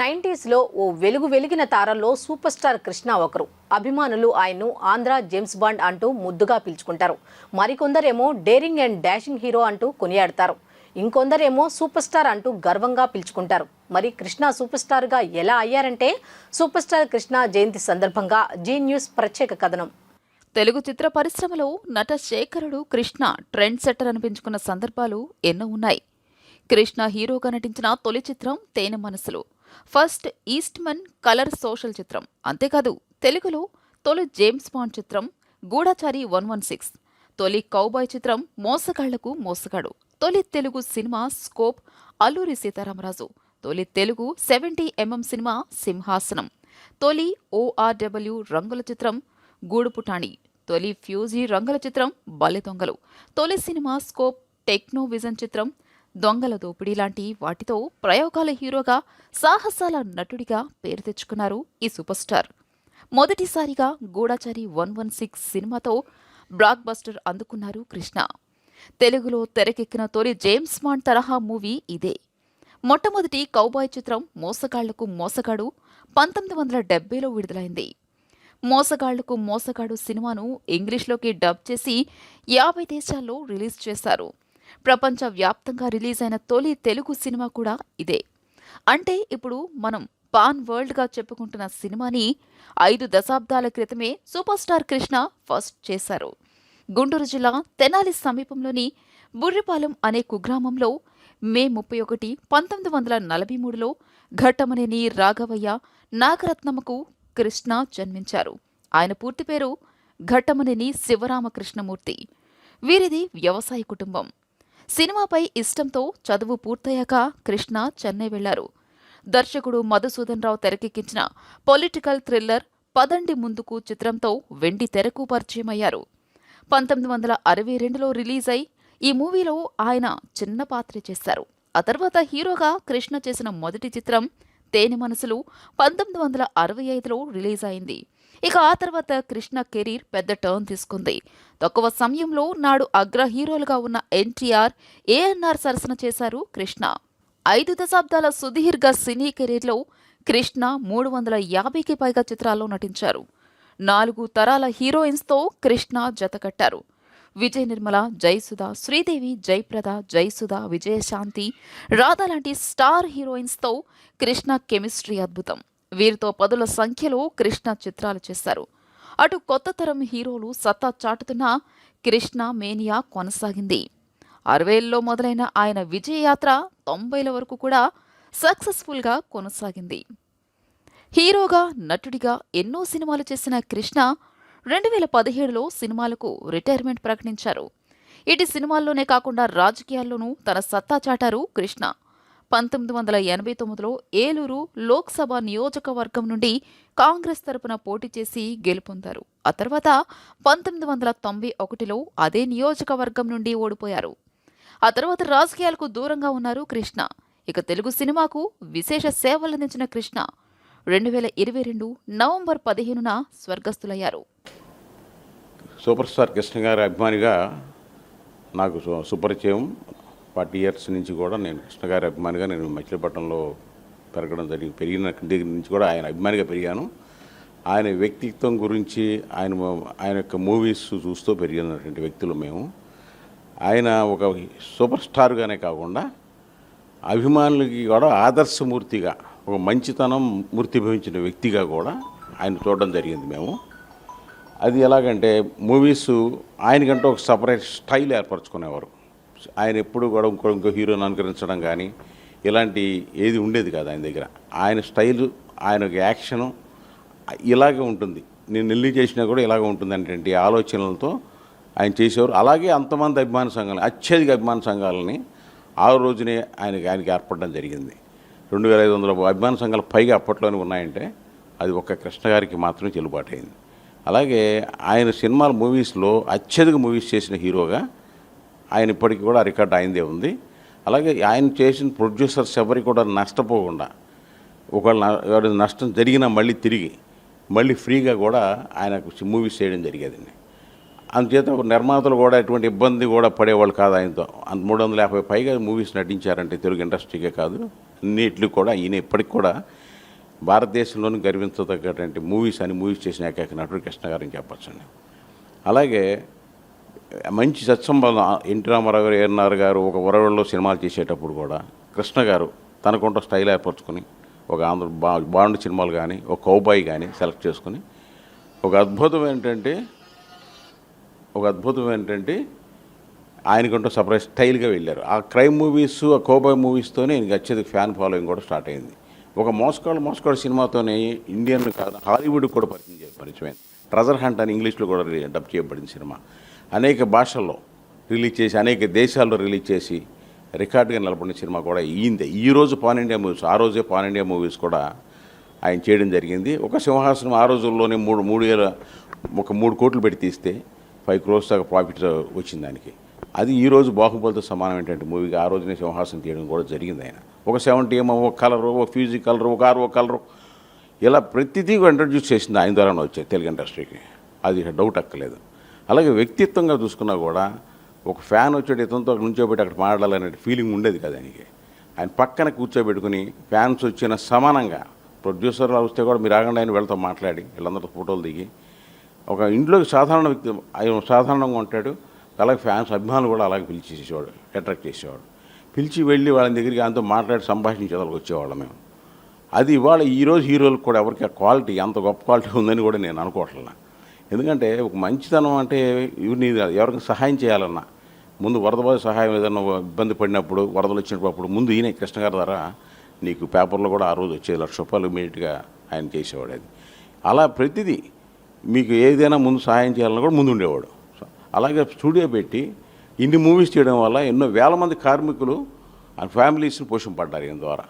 నైంటీస్లో ఓ వెలుగు వెలిగిన తారల్లో super star Krishna ఒకరు. అభిమానులు ఆయన్ను ఆంధ్ర జేమ్స్ బాండ్ అంటూ ముద్దుగా పిలుచుకుంటారు. మరికొందరేమో డేరింగ్ అండ్ డాషింగ్ హీరో అంటూ కొనియాడతారు. ఇంకొందరేమో సూపర్ స్టార్ అంటూ గర్వంగా పిలుచుకుంటారు. మరి కృష్ణ సూపర్ స్టార్గా ఎలా అయ్యారంటే సూపర్ స్టార్ కృష్ణ జయంతి సందర్భంగా జీ న్యూస్ ప్రత్యేక కథనం. తెలుగు చిత్ర పరిశ్రమలో నట శేఖరుడు కృష్ణ ట్రెండ్ సెట్టర్ అనిపించుకున్న సందర్భాలు ఎన్నో ఉన్నాయి. కృష్ణ హీరోగా నటించిన తొలి చిత్రం తేనె మనసులు. ఫస్ట్ ఈస్ట్మన్ కలర్ సోషల్ చిత్రం. అంతేకాదు తెలుగులో తొలి జేమ్స్ బాండ్ చిత్రం గూఢచారి వన్ వన్ సిక్స్. తొలి కౌబాయ్ చిత్రం మోసగాళ్ళకు మోసగాడు. తొలి తెలుగు సినిమా స్కోప్ అల్లూరి సీతారామరాజు. తొలి తెలుగు సెవెంటీ ఎంఎం సినిమా సింహాసనం. తొలి ఓఆర్డబ్ల్యూ రంగుల చిత్రం గూడుపుటాణి. తొలి ఫ్యూజీ రంగుల చిత్రం బల్లె దొంగలు. తొలి సినిమా స్కోప్ టెక్నో విజన్ చిత్రం దొంగల దోపిడీ లాంటి వాటితో ప్రయోగాల హీరోగా సాహసాల నటుడిగా పేరు తెచ్చుకున్నారు ఈ సూపర్ స్టార్ మొదటిసారిగా గూఢాచారి వన్ వన్ సిక్స్ సినిమాతో బ్లాక్ బస్టర్ అందుకున్నారు కృష్ణ. తెలుగులో తెరకెక్కిన తొలి జేమ్స్ మాన్ తరహా మూవీ ఇదే. మొట్టమొదటి కౌబాయ్ చిత్రం మోసగాళ్ళకు మోసగాడు పంతొమ్మిది వందల డెబ్బైలో విడుదలైంది. మోసగాళ్ళకు మోసగాడు సినిమాను ఇంగ్లీష్లోకి డబ్ చేసి యాభై దేశాల్లో రిలీజ్ చేశారు. ప్రపంచ వ్యాప్తంగా రిలీజ్ అయిన తొలి తెలుగు సినిమా కూడా ఇదే. అంటే ఇప్పుడు మనం పాన్ వరల్డ్గా చెప్పుకుంటున్న సినిమాని ఐదు దశాబ్దాల క్రితమే సూపర్ స్టార్ కృష్ణ ఫస్ట్ చేశారు. గుంటూరు జిల్లా తెనాలి సమీపంలోని బుర్రిపాలెం అనే కుగ్రామంలో మే ముప్పై ఒకటి పంతొమ్మిది వందల నలభై మూడులో ఘట్టమనేని రాఘవయ్య నాగరత్నమ్మకు కృష్ణ జన్మించారు. ఆయన పూర్తి పేరు ఘట్టమనేని శివరామకృష్ణమూర్తి. వీరిది వ్యవసాయ కుటుంబం. సినిమాపై ఇష్టంతో చదువు పూర్తయ్యాక కృష్ణ చెన్నై వెళ్ళారు. దర్శకుడు మధుసూదన్ రావు తెరకెక్కించిన పొలిటికల్ థ్రిల్లర్ పదండి ముందుకు చిత్రంతో వెండి తెరకు పరిచయమయ్యారు. పంతొమ్మిది వందల అరవై రెండులో రిలీజ్ అయి ఈ మూవీలో ఆయన చిన్న పాత్ర చేశారు. ఆ తర్వాత హీరోగా కృష్ణ చేసిన మొదటి చిత్రం తేనె మనసులు పంతొమ్మిది వందల అరవై ఐదులో రిలీజ్ అయింది. ఇక ఆ తర్వాత కృష్ణ కెరీర్ పెద్ద టర్న్ తీసుకుంది. తక్కువ సమయంలో నాడు అగ్ర హీరోలుగా ఉన్న ఎన్టీఆర్ ఏఎన్ఆర్ సరసన చేశారు కృష్ణ. ఐదు దశాబ్దాల సుదీర్ఘ సినీ కెరీర్లో కృష్ణ మూడు వందల యాభైకి పైగా చిత్రాల్లో నటించారు. నాలుగు తరాల హీరోయిన్స్తో కృష్ణ జతకట్టారు విజయ నిర్మల జయసుధ శ్రీదేవి జయప్రద జయసుధ విజయశాంతి రాధ లాంటి స్టార్ హీరోయిన్స్తో కృష్ణ కెమిస్ట్రీ అద్భుతం. వీరితో పదుల సంఖ్యలో కృష్ణ చిత్రాలు చేశారు. అటు కొత్త తరం హీరోలు సత్తా చాటుతున్న కృష్ణ మేనియా కొనసాగింది. అరవేల్లో మొదలైన ఆయన విజయయాత్ర తొంభైల వరకు కూడా సక్సెస్ఫుల్గా కొనసాగింది. హీరోగా నటుడిగా ఎన్నో సినిమాలు చేసిన కృష్ణ రెండు వేల పదిహేడులో సినిమాలకు రిటైర్మెంట్ ప్రకటించారు. ఇటు సినిమాల్లోనే కాకుండా రాజకీయాల్లోనూ తన సత్తా చాటారు కృష్ణ. పంతొమ్మిది వందల ఎనభై తొమ్మిదిలో ఏలూరు లోక్సభ నియోజకవర్గం నుండి కాంగ్రెస్ తరపున పోటీ చేసి గెలుపొందారు. ఆ తర్వాత పంతొమ్మిది వందల తొంభై ఒకటిలో అదే నియోజకవర్గం నుండి ఓడిపోయారు. ఆ తర్వాత రాజకీయాలకు దూరంగా ఉన్నారు కృష్ణ. ఇక తెలుగు సినిమాకు విశేష సేవలందించిన కృష్ణ రెండు వేల ఇరవై రెండు నవంబర్ పదిహేనున స్వర్గస్థులయ్యారు. సూపర్ స్టార్ కృష్ణ గారి అభిమానిగా నాకు సుపరిచయం ఫార్టీ ఇయర్స్ నుంచి కూడా నేను కృష్ణగారి అభిమానిగా నేను మచిలీపట్నంలో పెరగడం జరిగింది పెరిగిన దగ్గర నుంచి కూడా ఆయన అభిమానిగా పెరిగాను. ఆయన వ్యక్తిత్వం గురించి ఆయన ఆయన యొక్క మూవీస్ చూస్తూ పెరిగినటువంటి వ్యక్తులు మేము. ఆయన ఒక సూపర్ స్టార్గానే కాకుండా అభిమానులకి కూడా ఆదర్శమూర్తిగా ఒక మంచితనం మూర్తిభవించిన వ్యక్తిగా కూడా ఆయన చూడడం జరిగింది మేము. అది ఎలాగంటే మూవీస్ ఆయనకంటే ఒక సపరేట్ స్టైల్ ఏర్పరచుకునేవారు. ఆయన ఎప్పుడు కూడా ఇంకో ఇంకో హీరోని అనుకరించడం కానీ ఇలాంటి ఏది ఉండేది కాదు ఆయన దగ్గర. ఆయన స్టైలు ఆయన యాక్షను ఇలాగే ఉంటుంది. నేను నెల్లి చేసినా కూడా ఇలాగే ఉంటుంది అంటే ఆలోచనలతో ఆయన చేసేవారు. అలాగే అంతమంది అభిమాన సంఘాలు అత్యధిక అభిమాన సంఘాలని ఆ రోజునే ఆయనకి ఆయనకి ఏర్పడడం జరిగింది. రెండు వేల ఐదు వందల అభిమాన సంఘాలు పైగా అప్పట్లోనే ఉన్నాయంటే అది ఒక్క కృష్ణ గారికి మాత్రమే చెల్లుబాటు అయింది అలాగే ఆయన సినిమాల మూవీస్లో అత్యధిక మూవీస్ చేసిన హీరోగా ఆయన ఇప్పటికీ కూడా రికార్డ్ అయిందే ఉంది. అలాగే ఆయన చేసిన ప్రొడ్యూసర్స్ ఎవరికి కూడా నష్టపోకుండా ఒకవేళ నష్టం జరిగినా మళ్ళీ తిరిగి మళ్ళీ ఫ్రీగా కూడా ఆయనకు మూవీస్ చేయడం జరిగేదండి. అందుచేత నిర్మాతలు కూడా ఎటువంటి ఇబ్బంది కూడా పడేవాళ్ళు కాదు ఆయనతో. మూడు వందల యాభై పైగా మూవీస్ నటించారంటే తెలుగు ఇండస్ట్రీకే కాదు అన్నిటికి కూడా ఈయన ఇప్పటికి కూడా భారతదేశంలోని గర్వించదగ్గటువంటి మూవీస్ అని మూవీస్ చేసిన ఏకైక నటుడు కృష్ణ గారిని చెప్పచ్చండి. అలాగే మంచి సత్సంబంధం ఎన్టీ రామారావు గారు ఏఎన్ఆర్ గారు ఒక వరవల్లో సినిమాలు చేసేటప్పుడు కూడా కృష్ణ గారు తనకుంట స్టైల్ ఏర్పరచుకొని ఒక ఆంధ్ర బా బాండ్ సినిమాలు కానీ ఒక కౌబాయ్ కానీ సెలెక్ట్ చేసుకుని ఒక అద్భుతం ఏంటంటే ఒక అద్భుతం ఏంటంటే ఆయనకుంటూ సపరేట్ స్టైల్గా వెళ్ళారు. ఆ క్రైమ్ మూవీస్ ఆ కోబాయ్ మూవీస్తోనే ఆయనకి అత్యధిక ఫ్యాన్ ఫాలోయింగ్ కూడా స్టార్ట్ అయింది. ఒక మోసకాడు మోసకాడు సినిమాతోనే ఇండియన్ కాదు హాలీవుడ్ కూడా పరిచయం చే- పరిచయమైంది. ట్రెజర్ హంట్ అని ఇంగ్లీష్లో కూడా డబ్ చేయబడింది సినిమా. అనేక భాషల్లో రిలీజ్ చేసి అనేక దేశాల్లో రిలీజ్ చేసి రికార్డుగా నిలబడిన సినిమా కూడా అయ్యింది ఈ రోజు పాన్ ఇండియా మూవీస్ ఆ రోజే పాన్ ఇండియా మూవీస్ కూడా ఆయన చేయడం జరిగింది. ఒక సింహాసనం ఆ రోజుల్లోనే మూడు మూడు వేల ఒక మూడు కోట్లు పెట్టి తీస్తే ఫైవ్ క్రోర్స్ దాకా ప్రాఫిట్ వచ్చింది దానికి అది ఈ రోజు బాహుబలితో సమానం ఏంటంటే మూవీకి ఆ రోజునే సింహాసనం తీయడం కూడా జరిగింది ఆయన. ఒక సెవెంటీ ఏమో ఒక కలరు ఒక ఫ్యూజీ కలరు ఒక ఆరు ఒక కలరు. ఇలా ప్రతిదీ ఇంట్రడ్యూస్ చేసింది ఆయన ద్వారానే వచ్చాయి తెలుగు ఇండస్ట్రీకి. అది డౌట్ అక్కలేదు అలాగే వ్యక్తిత్వంగా చూసుకున్నా కూడా ఒక ఫ్యాన్ వచ్చాడు ఇతనితో నుంచోబెట్టి అక్కడ మాట్లాడాలనే ఫీలింగ్ ఉండేది కదా ఆయనకి. ఆయన పక్కన కూర్చోబెట్టుకుని ఫ్యాన్స్ వచ్చిన సమానంగా ప్రొడ్యూసర్లు వస్తే కూడా మీరు ఆగండి ఆయన వీళ్ళతో మాట్లాడి వీళ్ళందరితో ఫోటోలు దిగి ఒక ఇంట్లోకి సాధారణ వ్యక్తి ఆయన సాధారణంగా ఉంటాడు అలాగే ఫ్యాన్స్ అభిమానులు కూడా అలాగే పిలిచేసేవాడు అట్రాక్ట్ చేసేవాడు. పిలిచి వెళ్ళి వాళ్ళ దగ్గరికి ఆయనతో మాట్లాడి సంభాషించేదానికి వచ్చేవాళ్ళం మేము. అది ఇవాళ ఈరోజు హీరోలకు కూడా ఎవరికి ఆ క్వాలిటీ అంత గొప్ప క్వాలిటీ ఉందని కూడా నేను అనుకోవట్లే. ఎందుకంటే ఒక మంచితనం అంటే ఇవన్నీ ఎవరికి సహాయం చేయాలన్నా. ముందు వరద బాధ సహాయం ఏదైనా ఇబ్బంది పడినప్పుడు వరదలు వచ్చినప్పుడు ముందు ఈయన కృష్ణగారి ద్వారా నీకు పేపర్లో కూడా ఆ రోజు వచ్చేది లక్ష రూపాయలు ఇమీడియట్గా ఆయన చేసేవాడు అది. అలా ప్రతిదీ మీకు ఏదైనా ముందు సహాయం చేయాలన్నా కూడా ముందు ఉండేవాడు. అలాగే స్టూడియో పెట్టి ఇన్ని మూవీస్ చేయడం వల్ల ఎన్నో వేల మంది కార్మికులు ఆ ఫ్యామిలీస్ని పోషింపడ్డారు ఈయన ద్వారా.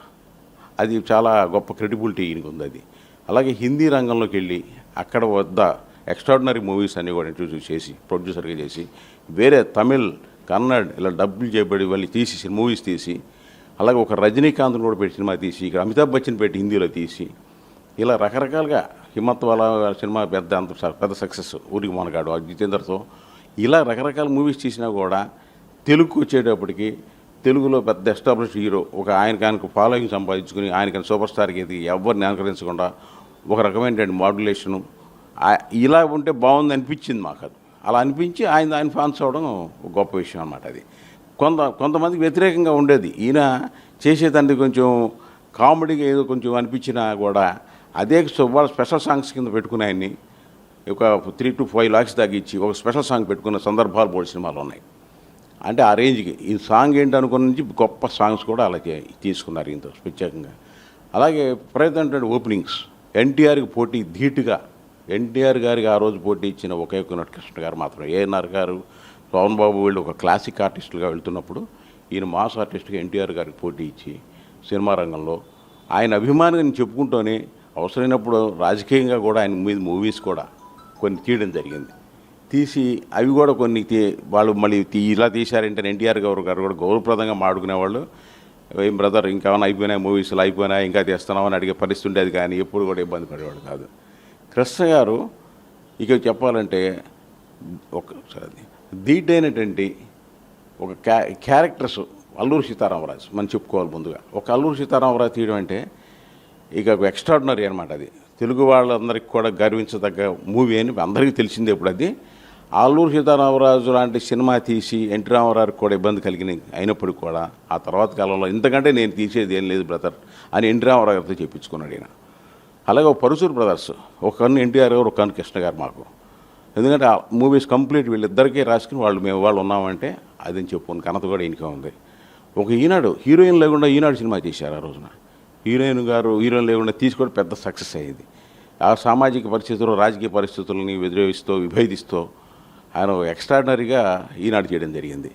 అది చాలా గొప్ప క్రెడిబిలిటీ ఈయనకు ఉంది అది. అలాగే హిందీ రంగంలోకి వెళ్ళి అక్కడ వద్ద ఎక్స్ట్రాడినరీ మూవీస్ అన్నీ కూడా ఇంట్రొడ్యూస్ చేసి ప్రొడ్యూసర్గా చేసి వేరే తమిళ్ కన్నడ్ ఇలా డబ్బులు చేయబడి వాళ్ళు తీసి మూవీస్ తీసి అలాగే ఒక రజనీకాంత్ కూడా పెట్టి సినిమా తీసి ఇక్కడ అమితాబ్ బచ్చన్ పెట్టి హిందీలో తీసి ఇలా రకరకాలుగా హిమ్మత్ వాళ్ళ సినిమా పెద్ద అంత స- పెద్ద సక్సెస్ ఊరికి మనగాడు జితేందర్తో. ఇలా రకరకాల మూవీస్ తీసినా కూడా తెలుగుకు వచ్చేటప్పటికి తెలుగులో పెద్ద ఎస్టాబ్లిష్ హీరో ఒక ఆయనకి ఆయనకు ఫాలోయింగ్ సంపాదించుకుని ఆయనకి సూపర్ స్టార్కి ఎదిగి ఎవరిని అనుకరించకుండా ఒక రకమైనటువంటి మాడ్యులేషను ఇలా ఉంటే బాగుంది అనిపించింది మాకు అది అలా అనిపించి ఆయన ఆయన ఫాన్స్ అవ్వడం ఒక గొప్ప విషయం అన్నమాట అది. కొంత కొంతమందికి వ్యతిరేకంగా ఉండేది. ఈయన చేసేదాన్ని కొంచెం కామెడీగా ఏదో కొంచెం అనిపించినా కూడా అదే వాళ్ళ స్పెషల్ సాంగ్స్ కింద పెట్టుకుని ఆయన్ని ఒక త్రీ టు ఫైవ్ లాక్స్ తగ్గించి ఒక స్పెషల్ సాంగ్ పెట్టుకున్న సందర్భాలు బోర్డు సినిమాలు ఉన్నాయి. అంటే ఆ రేంజ్కి ఈ సాంగ్ ఏంటి అనుకున్న నుంచి గొప్ప సాంగ్స్ కూడా అలాగే తీసుకున్నారు ఇంత ప్రత్యేకంగా. అలాగే ప్రయత్నం ఓపెనింగ్స్. ఎన్టీఆర్కి పోటీ ధీటుగా. ఎన్టీఆర్ గారికి ఆ రోజు పోటీ ఇచ్చిన ఒకే ఒక కృష్ణ గారు మాత్రం ఏఎన్ఆర్ గారు పవన్ బాబు వీళ్ళు ఒక క్లాసిక్ ఆర్టిస్టులుగా వెళ్తున్నప్పుడు ఈయన మాస్ ఆర్టిస్ట్గా ఎన్టీఆర్ గారికి పోటీ ఇచ్చి సినిమా రంగంలో ఆయన అభిమానిని చెప్పుకుంటూనే అవసరమైనప్పుడు రాజకీయంగా కూడా ఆయన మీద మూవీస్ కూడా కొన్ని తీయడం జరిగింది. తీసి అవి కూడా కొన్ని తీ- వాళ్ళు మళ్ళీ ఇలా తీశారంటే ఎన్టీఆర్ గారు గారు కూడా గౌరవప్రదంగా మాడుకునేవాళ్ళు. ఏం బ్రదర్ ఇంకేమైనా అయిపోయినాయి మూవీస్లో? అయిపోయినాయి? ఇంకా తీస్తున్నామని అడిగే పరిస్థితి ఉండేది కానీ ఎప్పుడు కూడా ఇబ్బంది పడేవాడు కాదు. కృష్ణ గారు ఇక చెప్పాలంటే ఒక దీటైనటువంటి ఒక క్యా క్యారెక్టర్స్ అల్లూరు సీతారామరాజు మనం చెప్పుకోవాలి ముందుగా. ఒక అల్లూరు సీతారామరాజు తీయడం అంటే ఇక ఒక ఎక్స్ట్రాడినరీ అనమాట అది. తెలుగు వాళ్ళందరికీ కూడా గర్వించదగ్గ మూవీ అని అందరికీ తెలిసిందే ఇప్పుడు అది. ఆలూరు సీతారామరాజు లాంటి సినిమా తీసి ఎన్టీ రామారావుకి కూడా ఇబ్బంది కలిగిన అయినప్పుడు కూడా ఆ తర్వాత కాలంలో ఇంతకంటే నేను తీసేది ఏం లేదు బ్రదర్ అని ఎన్టీ రామారావు గారితో చెప్పించుకున్నాడు ఈయన. అలాగే ఒక పరుసూరు బ్రదర్స్ ఒక కన్ను ఎన్టీఆర్ గారు ఒక కన్ను కృష్ణ గారు మాకు. ఎందుకంటే ఆ మూవీస్ కంప్లీట్ వీళ్ళిద్దరికీ రాసుకుని వాళ్ళు మేము వాళ్ళు ఉన్నామంటే అదని చెప్పుకుని ఘనత కూడా ఈయనకే ఉంది. ఒక ఈనాడు హీరోయిన్ లేకుండా ఈనాడు సినిమా తీశారు ఆ రోజున. హీరోయిన్ గారు హీరోయిన్ లేకుండా తీసుకోవడం పెద్ద సక్సెస్ అయ్యింది. ఆ సామాజిక పరిస్థితులు రాజకీయ పరిస్థితులని వ్యతిరేకిస్తూ విభేదిస్తూ ఆయన ఎక్స్ట్రాడినరీగా ఈనాడు చేయడం జరిగింది.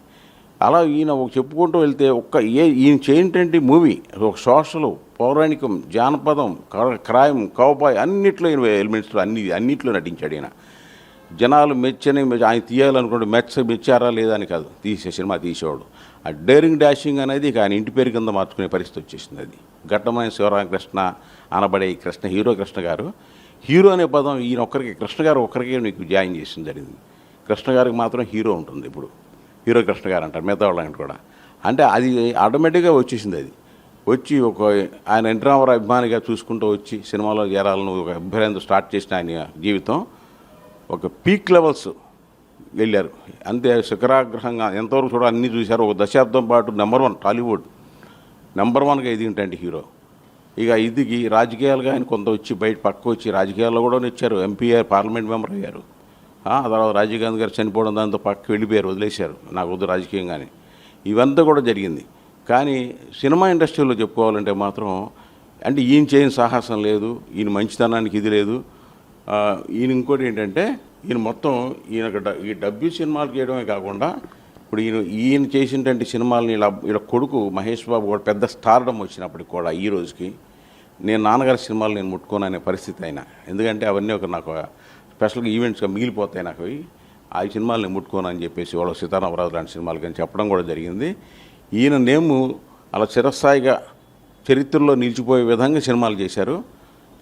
అలా ఈయన ఒక చెప్పుకుంటూ వెళ్తే ఒక్క ఏ ఈయన చేయటంటే మూవీ ఒక సోషల్ పౌరాణికం జానపదం క- క్రైమ్ కౌబాయ్ అన్నిట్లో ఈయన ఎలిమెంట్స్లో అన్ని అన్నిట్లో నటించాడు ఈయన. జనాలు మెచ్చని ఆయన తీయాలనుకుంటే మెచ్చ మెచ్చారా లేదా అని కాదు. తీసే సినిమా తీసేవాడు. ఆ డేరింగ్ డాషింగ్ అనేది ఇక ఆయన ఇంటి పేరు కింద మార్చుకునే పరిస్థితి వచ్చేసింది అది. ఘట్టమైన శివరామకృష్ణ అనబడే ఈ కృష్ణ హీరో కృష్ణ గారు. హీరో అనే పదం ఈయన ఒక్కరికి కృష్ణ గారు ఒక్కరికే నీకు జాయిన్ చేసింది జరిగింది. కృష్ణ గారికి మాత్రం హీరో ఉంటుంది ఇప్పుడు. హీరో కృష్ణ గారు అంటారు మిగతా వాళ్ళని కూడా. అంటే అది ఆటోమేటిక్గా వచ్చేసింది అది. వచ్చి ఒక ఆయన ఎంట్రావర అభిమానిగా చూసుకుంటూ వచ్చి సినిమాలో చేరాలని ఒక అభ్యర్థంతో స్టార్ట్ చేసిన ఆయన జీవితం ఒక పీక్ లెవెల్స్ వెళ్ళారు. అంతే శిఖరాగ్రహంగా ఎంతవరకు చూడాలి అన్నీ చూశారు. ఒక దశాబ్దం పాటు నెంబర్ వన్ టాలీవుడ్ నెంబర్ వన్గా ఎదిగింటండి హీరో. ఇక ఇదిగి రాజకీయాలుగా ఆయన కొంత వచ్చి బయట పక్క వచ్చి రాజకీయాల్లో కూడా వచ్చారు ఎంపీ పార్లమెంట్ మెంబర్ అయ్యారు. ఆ తర్వాత రాజీవ్ గాంధీ గారు చనిపోవడం దాంతో పక్కకి వెళ్ళిపోయారు వదిలేశారు. నాకు వద్దు రాజకీయంగానే. ఇవంతా కూడా జరిగింది. కానీ సినిమా ఇండస్ట్రీలో చెప్పుకోవాలంటే మాత్రం అంటే ఈయన చేయని సాహసం లేదు ఈయన మంచితనానికి ఇది లేదు. ఈయన ఇంకోటి ఏంటంటే ఈయన మొత్తం ఈయన ఈ డబ్బు సినిమాలు చేయడమే కాకుండా ఇప్పుడు ఈయన ఈయన చేసినటువంటి సినిమాలని ఇలా ఇలా కొడుకు మహేష్ బాబు కూడా పెద్ద స్టార్డమ్ వచ్చినప్పటికి కూడా ఈ రోజుకి నేను నాన్నగారి సినిమాలు నేను ముట్టుకోననే పరిస్థితి అయినా. ఎందుకంటే అవన్నీ ఒక నాకు స్పెషల్గా ఈవెంట్స్గా మిగిలిపోతాయి నాకు అవి. ఆ సినిమాలు నేను ముట్టుకోను అని చెప్పేసి వాళ్ళ సీతారామరాజు లాంటి సినిమాలు కానీ చెప్పడం కూడా జరిగింది. ఈయన నేము అలా చిరస్థాయిగా చరిత్రలో నిలిచిపోయే విధంగా సినిమాలు చేశారు.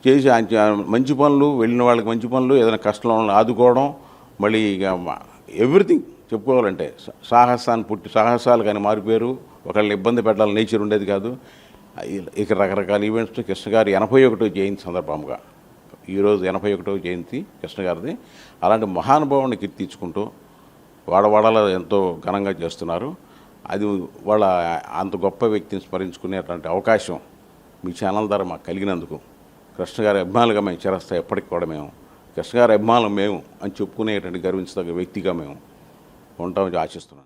చేసి ఆయన మంచి పనులు వెళ్ళిన వాళ్ళకి మంచి పనులు ఏదైనా కష్టంలో ఆదుకోవడం మళ్ళీ ఇక ఎవ్రీథింగ్ చెప్పుకోవాలంటే సాహసాన్ని పుట్టి సాహసాలు కానీ మారిపోయారు. ఒకళ్ళని ఇబ్బంది పెట్టాలని నేచర్ ఉండేది కాదు. ఇక రకరకాల ఈవెంట్స్ కృష్ణ గారు ఎనభై ఒకటో జయంతి సందర్భంగా ఈరోజు ఎనభై ఒకటో జయంతి కృష్ణ గారిది. అలాంటి మహానుభావుని కీర్తించుకుంటూ వాడవాడలో ఎంతో ఘనంగా చేస్తున్నారు. అది వాళ్ళ అంత గొప్ప వ్యక్తిని స్మరించుకునేటువంటి అవకాశం మీ ఛానల్ ద్వారా మాకు కలిగినందుకు కృష్ణ గారి అభిమానులుగా మేము చేరస్తా ఎప్పటికి కూడా మేము. కృష్ణ గారి అభిమానులు మేము అని చెప్పుకునేటువంటి గర్వించదగ్గ వ్యక్తిగా మేము ఉంటామని ఆశిస్తున్నాం